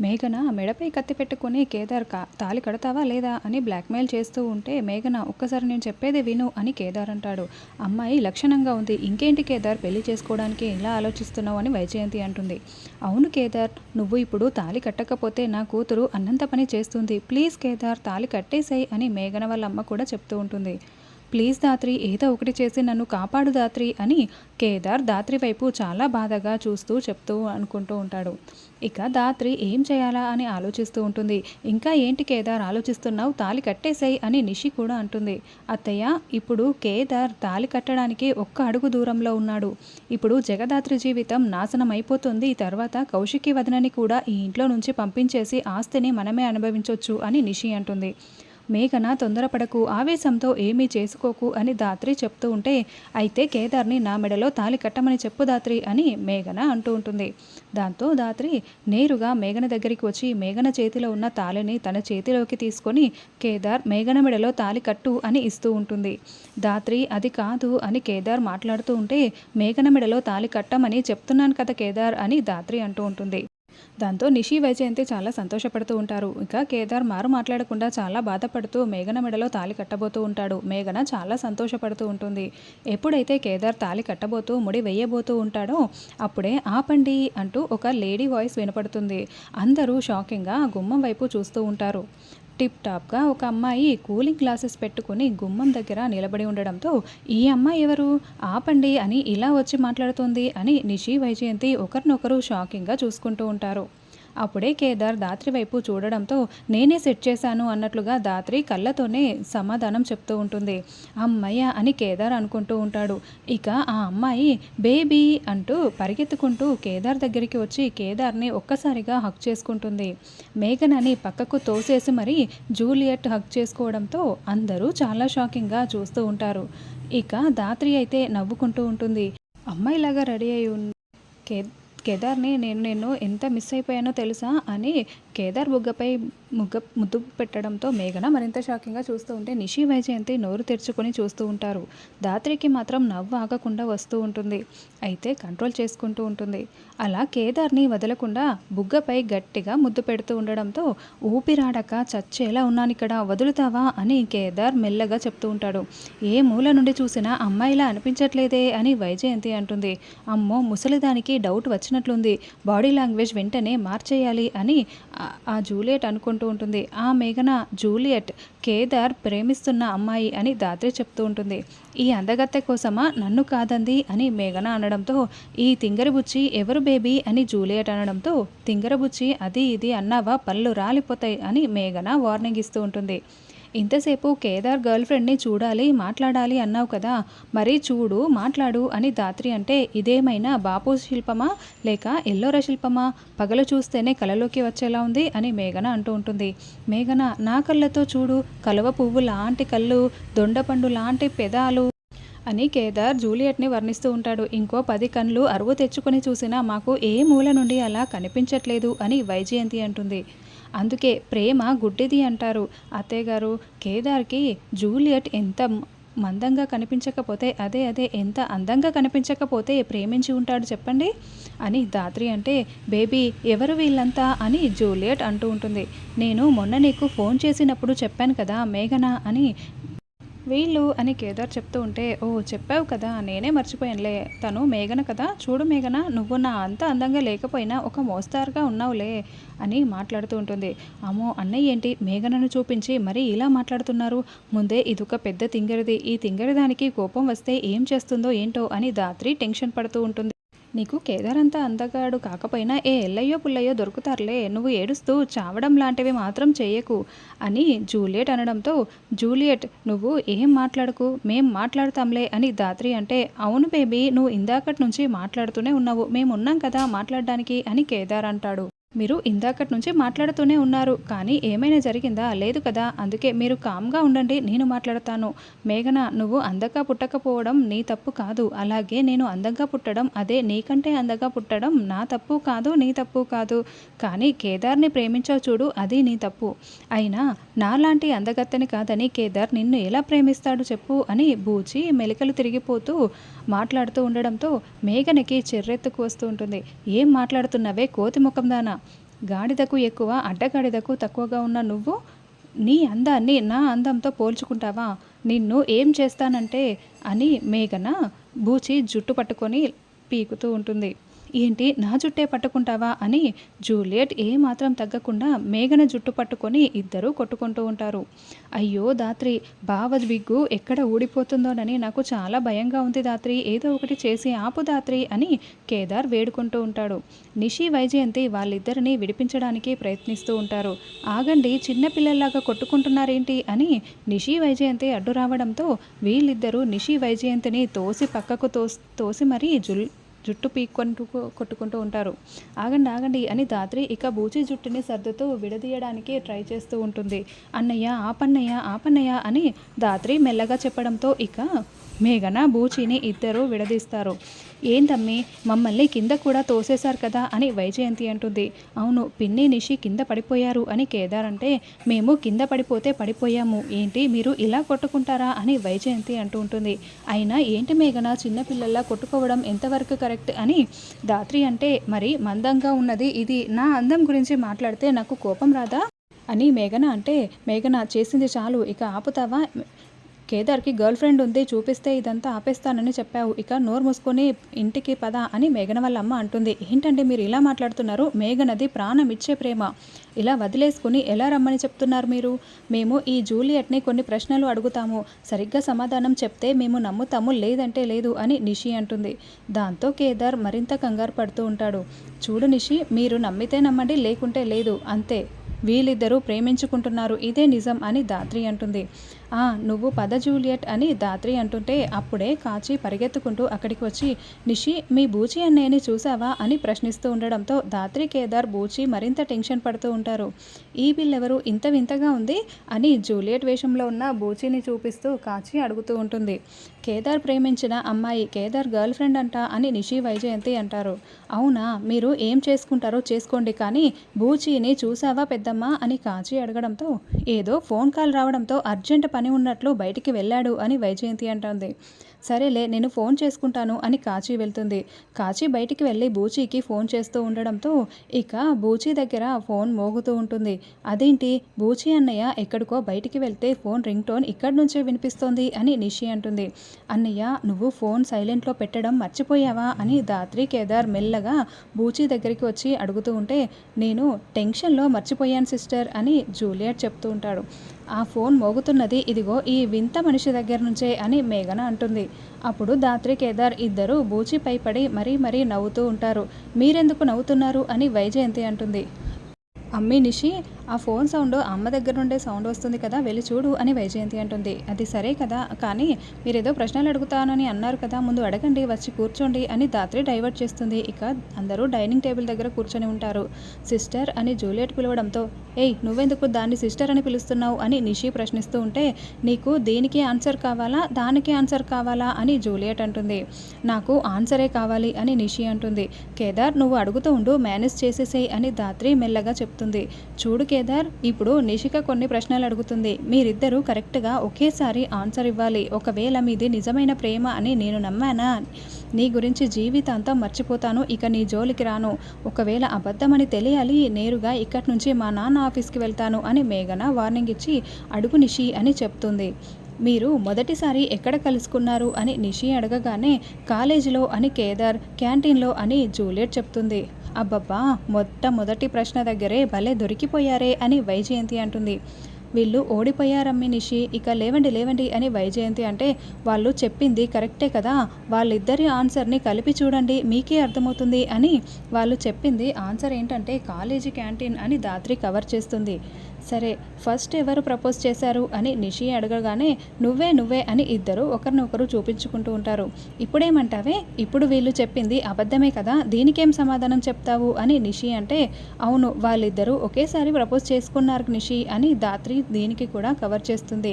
మేఘన మెడపై కత్తి పెట్టుకుని కేదార్ కా తాలి కడతావా లేదా అని బ్లాక్మెయిల్ చేస్తూ ఉంటే మేఘన ఒక్కసారి నేను చెప్పేది విను అని కేదార్ అంటాడు. అమ్మాయి లక్షణంగా ఉంది. ఇంకేంటి కేదార్? పెళ్ళి చేసుకోవడానికి ఎలా ఆలోచిస్తున్నావు అని వైజయంతి అంటుంది. అవును కేదార్ నువ్వు ఇప్పుడు తాలి కట్టకపోతే నా కూతురు అన్నంత పని చేస్తుంది. ప్లీజ్ కేదార్ తాలి కట్టేసాయి అని మేఘన వాళ్ళ అమ్మ కూడా చెప్తూ ఉంటుంది. ప్లీజ్ దాత్రి ఏదో ఒకటి చేసి నన్ను కాపాడు దాత్రి అని కేదార్ దాత్రి వైపు చాలా బాధగా చూస్తూ చెప్తూ అనుకుంటూ ఉంటాడు. ఇక దాత్రి ఏం చేయాలా అని ఆలోచిస్తూ ఉంటుంది. ఇంకా ఏంటి కేదార్ ఆలోచిస్తున్నావు? తాలి కట్టేశాయి అని నిషి కూడా అంటుంది. అత్తయ్య ఇప్పుడు కేదార్ తాలి కట్టడానికి ఒక్క అడుగు దూరంలో ఉన్నాడు. ఇప్పుడు జగదాత్రి జీవితం నాశనం అయిపోతుంది. తర్వాత కౌశికి వదనని కూడా ఈ ఇంట్లో నుంచి పంపించేసి ఆస్తిని మనమే అనుభవించవచ్చు అని నిషి అంటుంది. మేఘన తొందరపడకు ఆవేశంతో ఏమీ చేసుకోకు అని దాత్రి చెప్తూ ఉంటే అయితే కేదార్ని నా మెడలో తాలి కట్టమని చెప్పు దాత్రి అని మేఘన అంటూ ఉంటుంది. దాంతో దాత్రి నేరుగా మేఘన దగ్గరికి వచ్చి మేఘన చేతిలో ఉన్న తాలిని తన చేతిలోకి తీసుకొని కేదార్ మేఘన మెడలో తాలి కట్టు అని ఇస్తూ ఉంటుంది. దాత్రి అది కాదు అని కేదార్ మాట్లాడుతూ ఉంటే మేఘన మెడలో తాలి కట్టమని చెప్తున్నాను కదా కేదార్ అని దాత్రి అంటూ ఉంటుంది. దాంతో నిషి వైజయంతి చాలా సంతోషపడుతూ ఉంటారు. ఇక కేదార్ మారు మాట్లాడకుండా చాలా బాధపడుతూ మేఘన మెడలో తాలి కట్టబోతూ ఉంటాడు. మేఘన చాలా సంతోషపడుతూ ఉంటుంది. ఎప్పుడైతే కేదార్ తాలి కట్టబోతూ ముడి వేయబోతూ ఉంటాడో అప్పుడే ఆపండి అంటూ ఒక లేడీ వాయిస్ వినపడుతుంది. అందరూ షాకింగ్గా గుమ్మం వైపు చూస్తూ ఉంటారు. టిప్ టాప్గా ఒక అమ్మాయి కూలింగ్ గ్లాసెస్ పెట్టుకుని గుమ్మం దగ్గర నిలబడి ఉండడంతో ఈ అమ్మాయి ఎవరు? ఆపండి అని ఇలా వచ్చి మాట్లాడుతుంది అని నిషి వైజయంతి ఒకరినొకరు షాకింగ్గా చూసుకుంటూ ఉంటారు. అప్పుడే కేదార్ దాత్రి వైపు చూడడంతో నేనే సెట్ చేశాను అన్నట్లుగా దాత్రి కళ్ళతోనే సమాధానం చెప్తూ ఉంటుంది. అమ్మయ్య అని కేదార్ అనుకుంటూ ఉంటాడు. ఇక ఆ అమ్మాయి బేబీ అంటూ పరిగెత్తుకుంటూ కేదార్ దగ్గరికి వచ్చి కేదార్ని ఒక్కసారిగా హక్ చేసుకుంటుంది. మేఘనని పక్కకు తోసేసి మరి జూలియట్ హక్ చేసుకోవడంతో అందరూ చాలా షాకింగ్గా చూస్తూ ఉంటారు. ఇక దాత్రి అయితే నవ్వుకుంటూ ఉంటుంది. అమ్మాయిలాగా రెడీ అయి ఉంది కే కేదార్ని నేను నేను ఎంత మిస్ అయిపోయానో తెలుసా అని కేదార్ బుగ్గపై ముగ్గ ముద్దు పెట్టడంతో మేఘన మరింత షాకింగ్గా చూస్తూ ఉంటే నిషి వైజయంతి నోరు తెరుచుకొని చూస్తూ ఉంటారు. దాత్రికి మాత్రం నవ్వు ఆగకుండా వస్తూ ఉంటుంది. అయితే కంట్రోల్ చేసుకుంటూ ఉంటుంది. అలా కేదార్ని వదలకుండా బుగ్గపై గట్టిగా ముద్దు పెడుతూ ఉండడంతో ఊపిరాడక చచ్చేలా ఉన్నాను ఇక్కడ వదులుతావా అని కేదార్ మెల్లగా చెప్తూ ఉంటాడు. ఏ మూల నుండి చూసినా అమ్మాయిలా అనిపించట్లేదే అని వైజయంతి అంటుంది. అమ్మో ముసలిదానికి డౌట్ వచ్చినట్లుంది. బాడీ లాంగ్వేజ్ వెంటనే మార్చేయాలి అని ఆ- జూలియట్ అనుకుంటూ ఉంటుంది. ఆ మేఘన జూలియట్ కేదార్ ప్రేమిస్తున్న అమ్మాయి అని దాత్రి చెప్తూ ఉంటుంది. ఈ అందగత్తె కోసమా నన్ను కాదంది అని మేఘన అనడంతో ఈ తింగరబుచ్చి ఎవరు బేబీ అని జూలియట్ అనడంతో తింగరబుచ్చి అది ఇది అన్నావా పళ్ళు రాలిపోతాయి అని మేఘన వార్నింగ్ ఇస్తూ ఉంటుంది. ఇంతసేపు కేదార్ గర్ల్ ఫ్రెండ్ని చూడాలి మాట్లాడాలి అన్నావు కదా మరి చూడు మాట్లాడు అని దాత్రి అంటే ఇదేమైనా బాపు శిల్పమా లేక ఎల్లోర శిల్పమా? పగలు చూస్తేనే కలలోకి వచ్చేలా ఉంది అని మేఘన అంటూ ఉంటుంది. మేఘన నా కళ్ళతో చూడు కలువ పువ్వు లాంటి కళ్ళు దొండపండు లాంటి పెదాలు అని కేదార్ జూలియట్ని వర్ణిస్తూ ఉంటాడు. ఇంకో పది కళ్ళు అరువు తెచ్చుకొని చూసినా మాకు ఏ మూల నుండి అలా కనిపించట్లేదు అని వైజయంతి అంటుంది. అందుకే ప్రేమ గుడ్డిది అంటారు. అత్తయ్యగారు కేదార్కి జూలియట్ ఎంత మందంగా కనిపించకపోతే అదే అదే ఎంత అందంగా కనిపించకపోతే ప్రేమించి ఉంటాడు చెప్పండి? అని దాత్రి అంటే బేబీ ఎవరు వీళ్ళంతా అని జూలియట్ అంటూ ఉంటుంది. నేను మొన్న నీకు ఫోన్ చేసినప్పుడు చెప్పాను కదా మేఘన అని వీళ్ళు అని కేదార్ చెప్తూ ఉంటే ఓ చెప్పావు కదా నేనే మర్చిపోయానులే. తను మేఘన కదా. చూడు మేఘన నువ్వు నా అంత అందంగా లేకపోయినా ఒక మోస్తారుగా ఉన్నావులే అని మాట్లాడుతూ ఉంటుంది. అమ్మో అన్నయ్య ఏంటి? మేఘనను చూపించి మరీ ఇలా మాట్లాడుతున్నారు? ముందే ఇదొక పెద్ద తింగరిది. ఈ తింగరిదానికి కోపం వస్తే ఏం చేస్తుందో ఏంటో అని దాత్రి టెన్షన్ పడుతూ ఉంటుంది. నీకు కేదార్ అందగాడు కాకపోయినా ఏ ఎల్లయ్యో పుల్లయ్యో దొరుకుతారులే నువ్వు ఏడుస్తూ చావడం లాంటివి మాత్రం చేయకు అని జూలియట్ అనడంతో జూలియట్ నువ్వు ఏం మాట్లాడకు మేం మాట్లాడతాంలే అని దాత్రి అంటే అవును బేబీ నువ్వు ఇందాకటి నుంచి మాట్లాడుతూనే ఉన్నావు మేము ఉన్నాం కదా మాట్లాడడానికి అని కేదార్ అంటాడు. మీరు ఇందాకటి నుంచి మాట్లాడుతూనే ఉన్నారు కానీ ఏమైనా జరిగిందా? లేదు కదా. అందుకే మీరు కామ్గా ఉండండి నేను మాట్లాడతాను. మేఘన నువ్వు అందంగా పుట్టకపోవడం నీ తప్పు కాదు. అలాగే నేను అందంగా పుట్టడం అదే నీకంటే అందంగా పుట్టడం నా తప్పు కాదు నీ తప్పు కాదు. కానీ కేదార్ని ప్రేమించావు చూడు అది నీ తప్పు. అయినా నాలాంటి అందగత్తని కాదని కేదార్ నిన్ను ఎలా ప్రేమిస్తాడు చెప్పు అని బూచి మెలికలు తిరిగిపోతూ మాట్లాడుతూ ఉండడంతో మేఘనకి చెర్రెత్తుకు వస్తూ ఉంటుంది. ఏం మాట్లాడుతున్నావే కోతి ముఖం దానా గాడిదకు ఎక్కువ అడ్డగాడిదకు తక్కువగా ఉన్న నువ్వు నీ అందాన్ని నా అందంతో పోల్చుకుంటావా? నిన్ను ఏం చేస్తానంటే అని మేఘన బూచి జుట్టు పట్టుకొని పీకుతూ ఉంటుంది. ఏంటి నా జుట్టే పట్టుకుంటావా అని జూలియట్ ఏమాత్రం తగ్గకుండా మేఘన జుట్టు పట్టుకొని ఇద్దరూ కొట్టుకుంటూ ఉంటారు. అయ్యో దాత్రి బావ విగ్గు ఎక్కడ ఊడిపోతుందోనని నాకు చాలా భయంగా ఉంది దాత్రి ఏదో ఒకటి చేసి ఆపు దాత్రి అని కేదార్ వేడుకుంటూ ఉంటాడు. నిషి వైజయంతి వాళ్ళిద్దరిని విడిపించడానికి ప్రయత్నిస్తూ ఉంటారు. ఆగండి చిన్నపిల్లల్లాగా కొట్టుకుంటున్నారేంటి అని నిషి వైజయంతి అడ్డు రావడంతో వీళ్ళిద్దరూ నిషి వైజయంతిని తోసి పక్కకు తోసి తోసి మరీ జుల్ జుట్టు పీక్కుంటూ కొట్టుకుంటూ ఉంటారు. ఆగండి ఆగండి అని దాత్రి ఇక బూచి జుట్టుని సర్దుతూ విడదీయడానికి ట్రై చేస్తూ ఉంటుంది. అన్నయ్య ఆపన్నయ్య ఆపన్నయ్య అని దాత్రి మెల్లగా చెప్పడంతో ఇక మేఘన బూచిని ఇద్దరు విడదీస్తారు. ఏంటమ్మి మమ్మల్ని కింద కూడా తోసేశారు కదా అని వైజయంతి అంటుంది. అవును పిన్ని నిషి కింద పడిపోయారు అని కేదార్ అంటే మేము కింద పడిపోతే పడిపోయాము. ఏంటి మీరు ఇలా కొట్టుకుంటారా అని వైజయంతి అంటూ ఉంటుంది. అయినా ఏంటి మేఘన చిన్నపిల్లల్లా కొట్టుకోవడం ఎంతవరకు కరెక్ట్? అని. దాత్రి అంటే మరి మందంగా ఉన్నది ఇది నా అందం గురించి మాట్లాడితే నాకు కోపం రాదా? అని మేఘన అంటే మేఘన చేసింది చాలు ఇక ఆపుతావా? కేదార్కి గర్ల్ ఫ్రెండ్ ఉంది చూపిస్తే ఇదంతా ఆపేస్తానని చెప్పావు. ఇక నోరు మూసుకొని ఇంటికి పద అని మేఘన వాళ్ళ అమ్మ అంటుంది. ఏంటంటే మీరు ఇలా మాట్లాడుతున్నారు? మేఘనది ప్రాణం ఇచ్చే ప్రేమ. ఇలా వదిలేసుకుని ఎలా రమ్మని చెప్తున్నారు మీరు? మేము ఈ జూలియట్ని కొన్ని ప్రశ్నలు అడుగుతాము. సరిగ్గా సమాధానం చెప్తే మేము నమ్ముతాము లేదంటే లేదు అని నిషి అంటుంది. దాంతో కేదార్ మరింత కంగారు పడుతూ ఉంటాడు. చూడు నిషి మీరు నమ్మితే నమ్మండి లేకుంటే లేదు. అంతే. వీళ్ళిద్దరూ ప్రేమించుకుంటున్నారు. ఇదే నిజం అని దాత్రి అంటుంది. ఆ నువ్వు పద జూలియట్ అని దాత్రి అంటుంటే అప్పుడే కాచి పరిగెత్తుకుంటూ అక్కడికి వచ్చి నిషి మీ బూచి అన్నయ్యని చూసావా అని ప్రశ్నిస్తూ ఉండడంతో దాత్రి కేదార్ బూచి మరింత టెన్షన్ పడుతూ ఉంటారు. ఈ పిల్లెవరు ఇంత వింతగా ఉంది? అని జూలియట్ వేషంలో ఉన్న బూచిని చూపిస్తూ కాచి అడుగుతూ ఉంటుంది. కేదార్ ప్రేమించిన అమ్మాయి కేదార్ గర్ల్ ఫ్రెండ్ అంట అని నిషి వైజయంతి అంటారు. అవునా? మీరు ఏం చేసుకుంటారో చేసుకోండి కానీ బూచిని చూసావా పెద్దమ్మ? అని కాచి అడగడంతో ఏదో ఫోన్ కాల్ రావడంతో అర్జెంట్ పని ఉన్నట్లు బయటికి వెళ్ళాడు అని వైజయంతి అంటోంది. సరేలే నేను ఫోన్ చేసుకుంటాను అని కాచి వెళ్తుంది. కాచి బయటికి వెళ్ళి బూచీకి ఫోన్ చేస్తూ ఉండడంతో ఇక బూచీ దగ్గర ఫోన్ మోగుతూ ఉంటుంది. అదేంటి? బూచీ అన్నయ్య ఎక్కడికో బయటికి వెళ్తే ఫోన్ రింగ్ టోన్ ఇక్కడి నుంచే వినిపిస్తోంది అని నిషి అంటుంది. అన్నయ్య నువ్వు ఫోన్ సైలెంట్లో పెట్టడం మర్చిపోయావా అని దాత్రి కేదార్ మెల్లగా బూచీ దగ్గరికి వచ్చి అడుగుతూ ఉంటే నేను టెన్షన్లో మర్చిపోయాను సిస్టర్ అని జూలియట్ చెప్తూ ఉంటాడు. ఆ ఫోన్ మోగుతున్నది. ఇదిగో ఈ వింత మనిషి దగ్గర నుంచే అని మేఘన అంటుంది. అప్పుడు దాత్రి కేదార్ ఇద్దరు బూచిపై పడి మరీ మరీ నవ్వుతూ ఉంటారు. మీరెందుకు నవ్వుతున్నారు? అని వైజయంతి అంటుంది. అమ్మి నిషి ఆ ఫోన్ సౌండ్ అమ్మ దగ్గర నుండే సౌండ్ వస్తుంది కదా వెళ్ళి చూడు అని వైజయంతి అంటుంది. అది సరే కదా కానీ మీరు ఏదో ప్రశ్నలు అడుగుతానని అన్నారు కదా ముందు అడగండి వచ్చి కూర్చోండి అని దాత్రి డైవర్ట్ చేస్తుంది. ఇక అందరూ డైనింగ్ టేబుల్ దగ్గర కూర్చొని ఉంటారు. సిస్టర్ అని జూలియట్ పిలవడంతో ఏయ్ నువ్వెందుకు దాన్ని సిస్టర్ అని పిలుస్తున్నావు? అని నిషి ప్రశ్నిస్తూ ఉంటే నీకు దీనికి ఆన్సర్ కావాలా దానికి ఆన్సర్ కావాలా? అని జూలియట్ అంటుంది. నాకు ఆన్సరే కావాలి అని నిషి అంటుంది. కేదార్ నువ్వు అడుగుతూ ఉండు మేనేజ్ చేసేసేయ్ అని దాత్రి మెల్లగా చెప్తుంది చూడు కేదార్ ఇప్పుడు నిషిక కొన్ని ప్రశ్నలు అడుగుతుంది. మీరిద్దరూ కరెక్ట్గా ఒకేసారి ఆన్సర్ ఇవ్వాలి. ఒకవేళ మీది నిజమైన ప్రేమ అని నేను నమ్మానా? నీ గురించి జీవితాంతం మర్చిపోతాను. ఇక నీ జోలికి రాను. ఒకవేళ అబద్ధమని తెలియాలి నేరుగా ఇక్కడి నుంచి మా నాన్న ఆఫీస్కి వెళ్తాను అని మేఘన వార్నింగ్ ఇచ్చి అడుగు నిషి అని చెప్తుంది. మీరు మొదటిసారి ఎక్కడ కలుసుకున్నారు అని నిషి అడగగానే కాలేజీలో అని కేదార్ క్యాంటీన్లో అని జూలియట్ చెప్తుంది. అబ్బబ్బా మొట్టమొదటి ప్రశ్న దగ్గరే భలే దొరికిపోయారే అని వైజయంతి అంటుంది. వీళ్ళు ఓడిపోయారమ్మి నిషి. ఇక లేవండి లేవండి అని వైజయంతి అంటే వాళ్ళు చెప్పింది కరెక్టే కదా. వాళ్ళిద్దరి ఆన్సర్ని కలిపి చూడండి మీకే అర్థమవుతుంది అని వాళ్ళు చెప్పింది. ఆన్సర్ ఏంటంటే కాలేజీ క్యాంటీన్ అని దాత్రి కవర్ చేస్తుంది. సరే ఫస్ట్ ఎవరు ప్రపోజ్ చేశారు అని నిషి అడగగానే నువ్వే నువ్వే అని ఇద్దరు ఒకరినొకరు చూపించుకుంటూ ఉంటారు. ఇప్పుడేమంటావే? ఇప్పుడు వీళ్ళు చెప్పింది అబద్ధమే కదా. దీనికేం సమాధానం చెప్తావు అని నిషి అంటే అవును వాళ్ళిద్దరూ ఒకేసారి ప్రపోజ్ చేసుకున్నారు నిషి అని దాత్రి దీనికి కూడా కవర్ చేస్తుంది.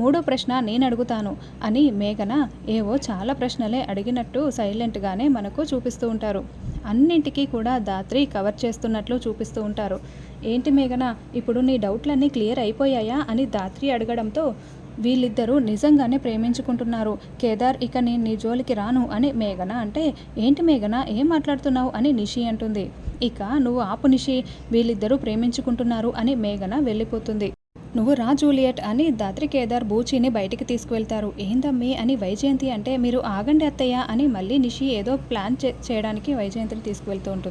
మూడో ప్రశ్న నేను అడుగుతాను అని మేఘన ఏవో చాలా ప్రశ్నలే అడిగినట్టు సైలెంట్గానే మనకు చూపిస్తూ ఉంటారు. అన్నింటికీ కూడా దాత్రి కవర్ చేస్తున్నట్లు చూపిస్తూ ఉంటారు. ఏంటి మేఘన ఇప్పుడు నీ డౌట్లన్నీ క్లియర్ అయిపోయాయా అని దాత్రి అడగడంతో వీళ్ళిద్దరూ నిజంగానే ప్రేమించుకుంటున్నారు. కేదార్ ఇక నేను నీ జోలికి రాను అని మేఘన అంటే ఏంటి మేఘన ఏం మాట్లాడుతున్నావు అని నిషి అంటుంది. ఇక నువ్వు ఆపు నిషి వీళ్ళిద్దరూ ప్రేమించుకుంటున్నారు అని మేఘన వెళ్ళిపోతుంది. నువ్వు రా జూలియట్ అని దాత్రి కేదార్ బూచిని బయటికి తీసుకువెళ్తారు. ఏందమ్మి అని వైజయంతి అంటే మీరు ఆగండి అత్తయ్య అని మళ్ళీ నిషి ఏదో ప్లాన్ చేయడానికి వైజయంతిని తీసుకువెళ్తూ ఉంటుంది.